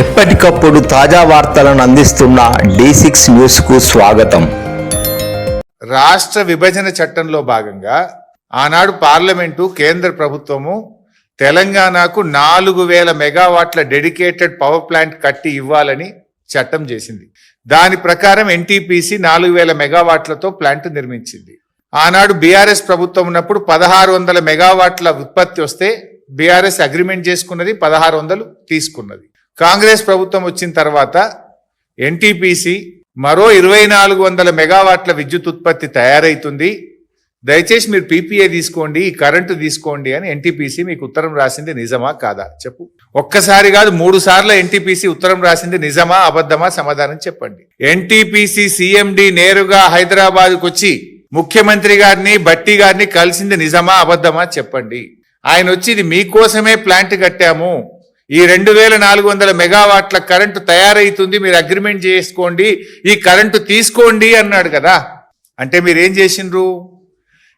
ఎప్పటికప్పుడు తాజా వార్తలను అందిస్తున్న డి సిక్స్ న్యూస్కు స్వాగతం. రాష్ట్ర విభజన చట్టంలో భాగంగా ఆనాడు పార్లమెంటు కేంద్ర ప్రభుత్వము తెలంగాణకు నాలుగు వేల మెగావాట్ల డెడికేటెడ్ పవర్ ప్లాంట్ కట్టి ఇవ్వాలని చట్టం చేసింది. దాని ప్రకారం ఎన్టీపీసీ నాలుగు వేల మెగావాట్లతో ప్లాంట్ నిర్మించింది. ఆనాడు బీఆర్ఎస్ ప్రభుత్వం ఉన్నప్పుడు పదహారు వందల మెగావాట్ల ఉత్పత్తి వస్తే బీఆర్ఎస్ అగ్రిమెంట్ చేసుకున్నది పదహారు వందలు తీసుకున్నది. కాంగ్రెస్ ప్రభుత్వం వచ్చిన తర్వాత ఎన్టీపీసీ మరో ఇరవై నాలుగు వందల మెగావాట్ల విద్యుత్ ఉత్పత్తి తయారైతుంది. దయచేసి మీరు పీపీఏ తీసుకోండి ఈ కరెంటు తీసుకోండి అని ఎన్టీపీసీ మీకు ఉత్తరం రాసింది నిజమా కాదా? చెప్పు. ఒక్కసారి కాదు మూడు సార్లు ఎన్టీపీసీ ఉత్తరం రాసింది నిజమా అబద్ధమా సమాధానం చెప్పండి. ఎన్టీపీసీ సీఎండి నేరుగా హైదరాబాద్కు వచ్చి ముఖ్యమంత్రి గారిని బట్టి గారిని కలిసింది నిజమా అబద్ధమా చెప్పండి. ఆయన వచ్చి ఇది మీకోసమే ప్లాంట్ కట్టాము. ఈ రెండు వేల నాలుగు వందల మెగావాట్ల కరెంటు తయారైతుంది మీరు అగ్రిమెంట్ చేసుకోండి ఈ కరెంటు తీసుకోండి అన్నాడు కదా. అంటే మీరు ఏం చేసిండ్రు?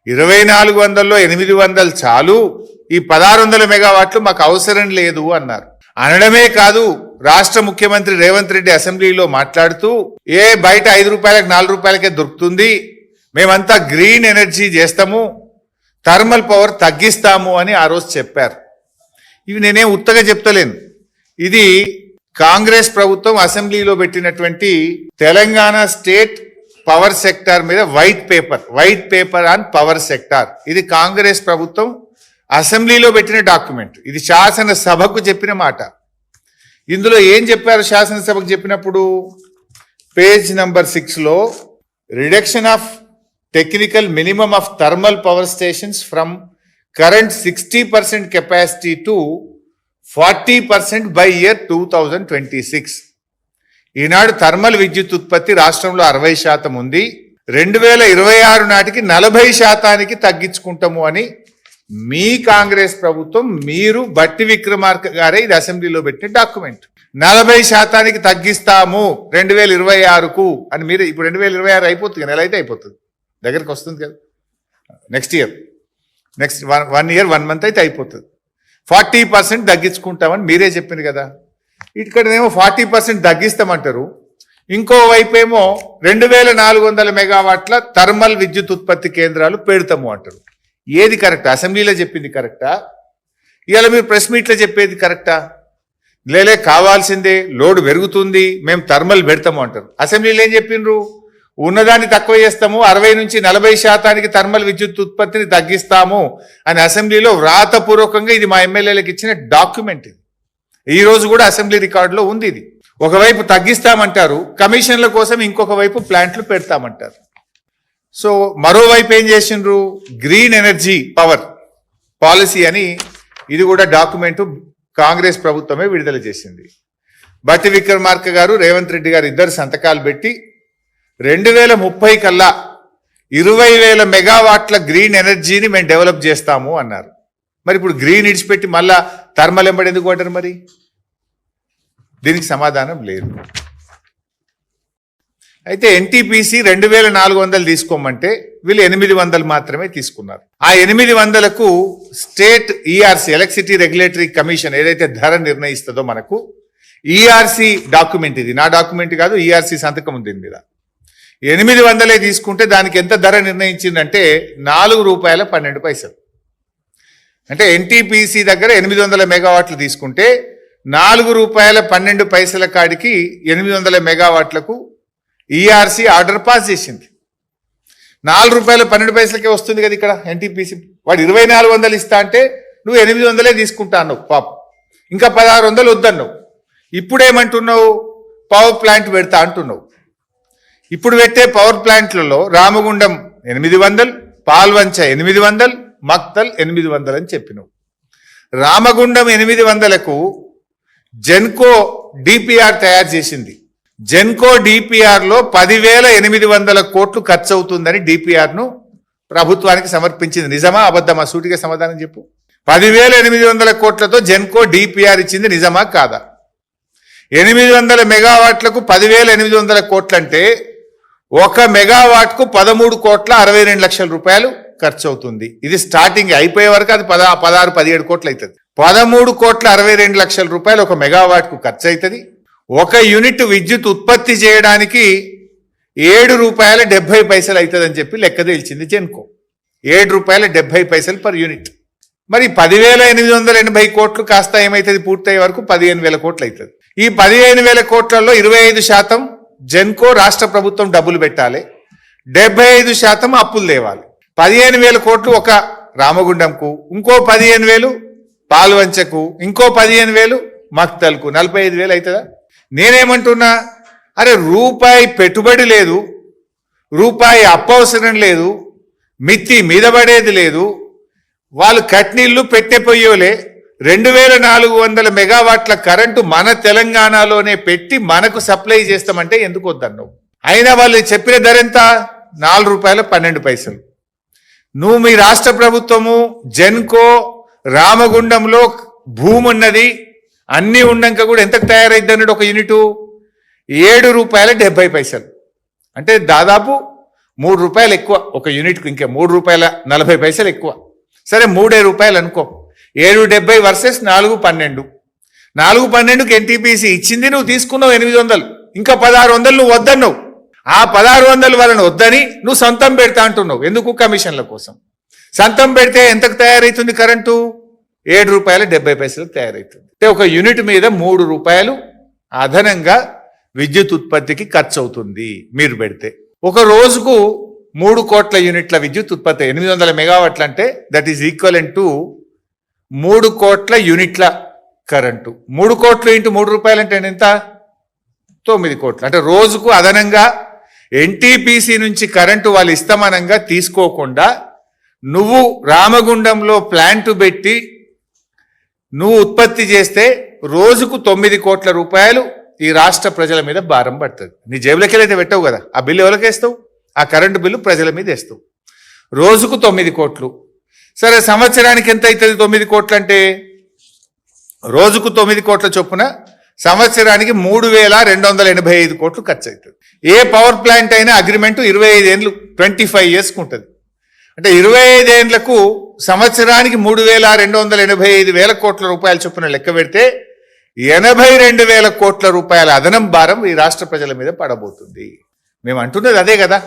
ఇరవై నాలుగు వందల్లో ఎనిమిది వందలు చాలు ఈ పదహారు వందల మెగావాట్లు మాకు అవసరం లేదు అన్నారు. అనడమే కాదు రాష్ట్ర ముఖ్యమంత్రి రేవంత్ రెడ్డి అసెంబ్లీలో మాట్లాడుతూ ఏ బయట ఐదు రూపాయలకు నాలుగు రూపాయలకే దొరుకుతుంది మేమంతా గ్రీన్ ఎనర్జీ చేస్తాము థర్మల్ పవర్ తగ్గిస్తాము అని ఆ రోజు చెప్పారు. ఇవి నేనే ఉత్తగా చెప్తలేను. ఇది కాంగ్రెస్ ప్రభుత్వం అసెంబ్లీలో పెట్టినటువంటి తెలంగాణ స్టేట్ పవర్ సెక్టార్ మీద white paper white paper on power sector. ఇది కాంగ్రెస్ ప్రభుత్వం అసెంబ్లీలో పెట్టిన డాక్యుమెంట్. ఇది శాసనసభకు చెప్పిన మాట. ఇందులో ఏం చెప్పారు శాసనసభకు చెప్పినప్పుడు? పేజ్ నంబర్ సిక్స్లో reduction of technical minimum of thermal power stations from current sixty percent capacity to forty percent by year two thousand twenty six Eenadu thermal విద్యుత్ ఉత్పత్తి రాష్ట్రంలో అరవై శాతం ఉంది. రెండు వేల ఇరవై ఆరు నాటికి నలభై శాతానికి తగ్గించుకుంటాము అని మీ కాంగ్రెస్ ప్రభుత్వం మీరు బట్టి విక్రమార్క గారే ఇది అసెంబ్లీలో పెట్టిన డాక్యుమెంట్. నలభై శాతానికి తగ్గిస్తాము రెండు వేల ఇరవై ఆరుకు అని మీరు ఇప్పుడు రెండు వేల ఇరవై ఆరు అయిపోతుంది నెల అయితే అయిపోతుంది. దగ్గరికి వస్తుంది కదా. Next year. Next one one year one month అయితే అయిపోతుంది. ఫార్టీ పర్సెంట్ తగ్గించుకుంటామని మీరే చెప్పింది కదా. ఇక్కడనేమో ఫార్టీ పర్సెంట్ తగ్గిస్తామంటారు. ఇంకో వైపు ఏమో రెండు వేల నాలుగు వందల మెగావాట్ల థర్మల్ విద్యుత్ ఉత్పత్తి కేంద్రాలు పెడతాము అంటారు. ఏది కరెక్ట్? అసెంబ్లీలో చెప్పింది కరెక్టా? ఇవాళ మీరు ప్రెస్ మీట్లో చెప్పేది కరెక్టా? లేలే కావాల్సిందే లోడ్ పెరుగుతుంది మేము థర్మల్ పెడతాము అంటారు. అసెంబ్లీలో ఏం చెప్పిండ్రు? ఉన్నదాన్ని తక్కువ చేస్తాము అరవై నుంచి నలభై శాతానికి థర్మల్ విద్యుత్ ఉత్పత్తిని తగ్గిస్తాము అని అసెంబ్లీలో వ్రాతపూర్వకంగా ఇది మా ఎమ్మెల్యేలకు ఇచ్చిన డాక్యుమెంట్ ఇది. ఈ రోజు కూడా అసెంబ్లీ రికార్డులో ఉంది ఇది. ఒకవైపు తగ్గిస్తామంటారు కమిషన్ల కోసం ఇంకొక వైపు ప్లాంట్లు పెడతామంటారు. సో మరోవైపు ఏం చేసిండ్రు? గ్రీన్ ఎనర్జీ పవర్ పాలసీ అని ఇది కూడా డాక్యుమెంట్ కాంగ్రెస్ ప్రభుత్వమే విడుదల చేసింది. బట్టి విక్రమార్క గారు రేవంత్ రెడ్డి గారు ఇద్దరు సంతకాలు పెట్టి రెండు వేల ముప్పై కల్లా ఇరవై వేల మెగావాట్ల గ్రీన్ ఎనర్జీని మేము డెవలప్ చేస్తాము అన్నారు. మరి ఇప్పుడు గ్రీన్ ఇడిచిపెట్టి మళ్ళా థర్మల్ ఎంబడి ఎందుకు అంటారు మరి? దీనికి సమాధానం లేదు. అయితే ఎన్టీపీసీ రెండు వేల నాలుగు వందలు తీసుకోమంటే వీళ్ళు ఎనిమిది వందలు మాత్రమే తీసుకున్నారు. ఆ ఎనిమిది వందలకు state ERC electricity regulatory commission ఏదైతే ధర నిర్ణయిస్తుందో మనకు ఈఆర్సీ డాక్యుమెంట్ ఇది. నా డాక్యుమెంట్ కాదు ఈఆర్సీ సంతకం ఉంది దీని మీద. ఎనిమిది వందలే తీసుకుంటే దానికి ఎంత ధర నిర్ణయించిందంటే నాలుగు రూపాయల పన్నెండు పైసలు. అంటే ఎన్టీపీసీ దగ్గర ఎనిమిది వందల మెగావాట్లు తీసుకుంటే నాలుగు రూపాయల పన్నెండు పైసల కాడికి ఎనిమిది వందల మెగావాట్లకు ఈఆర్సీ ఆర్డర్ పాస్ చేసింది. నాలుగు రూపాయల పన్నెండు పైసలకే వస్తుంది కదా ఇక్కడ ఎన్టీపీసీ. వాడు ఇరవై నాలుగు వందలు ఇస్తా అంటే నువ్వు ఎనిమిది వందలే తీసుకుంటా అన్నావు పాప. ఇంకా పదహారు వందలు వద్దన్నావు. ఇప్పుడేమంటున్నావు? పవర్ ప్లాంట్ పెడతా అంటున్నావు. ఇప్పుడు పెట్టే పవర్ ప్లాంట్లలో రామగుండం ఎనిమిది వందలు పాల్వంచ ఎనిమిది వందలు మక్తల్ ఎనిమిది వందలు అని చెప్పినావు. రామగుండం ఎనిమిది వందలకు జెన్కో డిపిఆర్ తయారు చేసింది. జెన్కో డిపిఆర్లో పదివేల ఎనిమిది వందల కోట్లు ఖర్చు అవుతుందని డిపిఆర్ను ప్రభుత్వానికి సమర్పించింది. నిజమా అబద్ధమా? సూటిగా సమాధానం చెప్పు. పదివేల ఎనిమిది వందల కోట్లతో జెన్కో డిపిఆర్ ఇచ్చింది నిజమా కాదా? ఎనిమిది వందల మెగావాట్లకు పదివేల ఎనిమిది వందల కోట్లంటే ఒక మెగావాట్కు పదమూడు కోట్ల అరవై రెండు లక్షల రూపాయలు ఖర్చు అవుతుంది ఇది స్టార్టింగ్ అయిపోయే వరకు అది పద పదహారు పదిహేడు కోట్లు అవుతుంది పదమూడు కోట్ల అరవై రెండు లక్షల రూపాయలు ఒక మెగావాట్కు ఖర్చు అవుతుంది ఒక యూనిట్ విద్యుత్ ఉత్పత్తి చేయడానికి ఏడు రూపాయల డెబ్బై పైసలు అవుతుందని చెప్పి లెక్క తేల్చింది జెన్కో. ఏడు రూపాయల డెబ్బై పైసలు పర్ యూనిట్. మరి పదివేల ఎనిమిది వందల ఎనభై కోట్లు కాస్త ఏమవుతుంది పూర్తయ్యే వరకు పదిహేను వేల కోట్లు అవుతుంది ఈ పదిహేను వేల కోట్లలో ఇరవై ఐదు శాతం జెన్కో రాష్ట్ర ప్రభుత్వం డబ్బులు పెట్టాలి. డెబ్బై ఐదు శాతం అప్పులు తేవాలి. పదిహేను వేల కోట్లు ఒక రామగుండంకు ఇంకో పదిహేను వేలు పాల్వంచకు ఇంకో పదిహేను వేలు మక్తల్కు. నలభై ఐదు వేలు అవుతుందా నేనేమంటున్నా? అరే రూపాయి పెట్టుబడి లేదు. రూపాయి అప్పవసరం లేదు. మిత్తి మీద పడేది లేదు. వాళ్ళు కట్నీళ్ళు పెట్టే పొయ్యోలే. రెండు వేల నాలుగు వందల మెగావాట్ల కరెంటు మన తెలంగాణలోనే పెట్టి మనకు సప్లై చేస్తామంటే ఎందుకు వద్దన్నావు? అయినా వాళ్ళు చెప్పిన ధర ఎంత? నాలుగు రూపాయల పన్నెండు పైసలు. నువ్వు మీ రాష్ట్ర ప్రభుత్వము జెన్కో రామగుండంలో భూమి ఉన్నది అన్నీ ఉన్నాక కూడా ఎంతకు తయారైద్ది అన్నాడు ఒక యూనిటు? ఏడు రూపాయల డెబ్బై పైసలు. అంటే దాదాపు మూడు రూపాయలు ఎక్కువ. ఒక యూనిట్కు ఇంకా మూడు రూపాయల నలభై పైసలు ఎక్కువ. సరే మూడే రూపాయలు అనుకో. ఏడు డెబ్బై వర్సెస్ నాలుగు పన్నెండు. నాలుగు పన్నెండుకి ఎన్టీపీసీ ఇచ్చింది నువ్వు తీసుకున్నావు ఎనిమిది వందలు. ఇంకా పదహారు వందలు నువ్వు వద్దన్నావు. ఆ పదహారు వందలు వాళ్ళని వద్దని నువ్వు సొంతం పెడతా అంటున్నావు. ఎందుకు? కమిషన్ల కోసం. సొంతం పెడితే ఎంతకు తయారవుతుంది కరెంటు? ఏడు రూపాయల డెబ్బై పైసలకు తయారవుతుంది అంటే ఒక యూనిట్ మీద మూడు రూపాయలు అదనంగా విద్యుత్ ఉత్పత్తికి ఖర్చు అవుతుంది మీరు పెడితే. ఒక రోజుకు మూడు కోట్ల యూనిట్ల విద్యుత్ ఉత్పత్తి ఎనిమిది వందల మెగావాట్లు అంటే దట్ ఈస్ ఈక్వల్ టు మూడు కోట్ల యూనిట్ల కరెంటు. మూడు కోట్లు ఇంటూ మూడు రూపాయలు అంటే ఎంత? తొమ్మిది కోట్లు. అంటే రోజుకు అదనంగా ఎన్టీపీసీ నుంచి కరెంటు వాళ్ళు ఇస్తమానంగా తీసుకోకుండా నువ్వు రామగుండంలో ప్లాంట్ పెట్టి నువ్వు ఉత్పత్తి చేస్తే రోజుకు తొమ్మిది కోట్ల రూపాయలు ఈ రాష్ట్ర ప్రజల మీద భారం పడుతుంది. నీ జేబులకెళ్ళైతే పెట్టవు కదా. ఆ బిల్లు ఎవరికి వేస్తావు? ఆ కరెంటు బిల్లు ప్రజల మీద వేస్తావు. రోజుకు తొమ్మిది కోట్లు. సరే సంవత్సరానికి ఎంత అవుతుంది తొమ్మిది కోట్లు అంటే రోజుకు తొమ్మిది కోట్ల చొప్పున సంవత్సరానికి మూడు వేల రెండు వందల ఎనభై ఐదు కోట్లు ఖర్చు అవుతుంది ఏ పవర్ ప్లాంట్ అయినా అగ్రిమెంట్ ఇరవై ఐదు ట్వంటీ ఫైవ్ ఇయర్స్కి ఉంటుంది అంటే ఇరవై ఐదేండ్లకు సంవత్సరానికి మూడు వేల రెండు వందల ఎనభై ఐదు వేల కోట్ల రూపాయల చొప్పున లెక్క పెడితే ఎనభై రెండు వేల కోట్ల రూపాయల అదనం భారం ఈ రాష్ట్ర ప్రజల మీద పడబోతుంది. మేము అంటున్నది అదే కదా.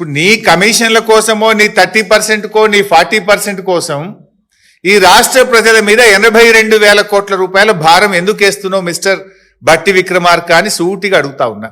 ఇప్పుడు నీ కమిషన్ల కోసమో నీ థర్టీ పర్సెంట్కో నీ ఫార్టీ పర్సెంట్ కోసం ఈ రాష్ట్ర ప్రజల మీద ఎనభై రెండు వేల కోట్ల రూపాయల భారం ఎందుకు వేస్తున్నావు మిస్టర్ బట్టి విక్రమార్క అని సూటిగా అడుగుతా ఉన్నా.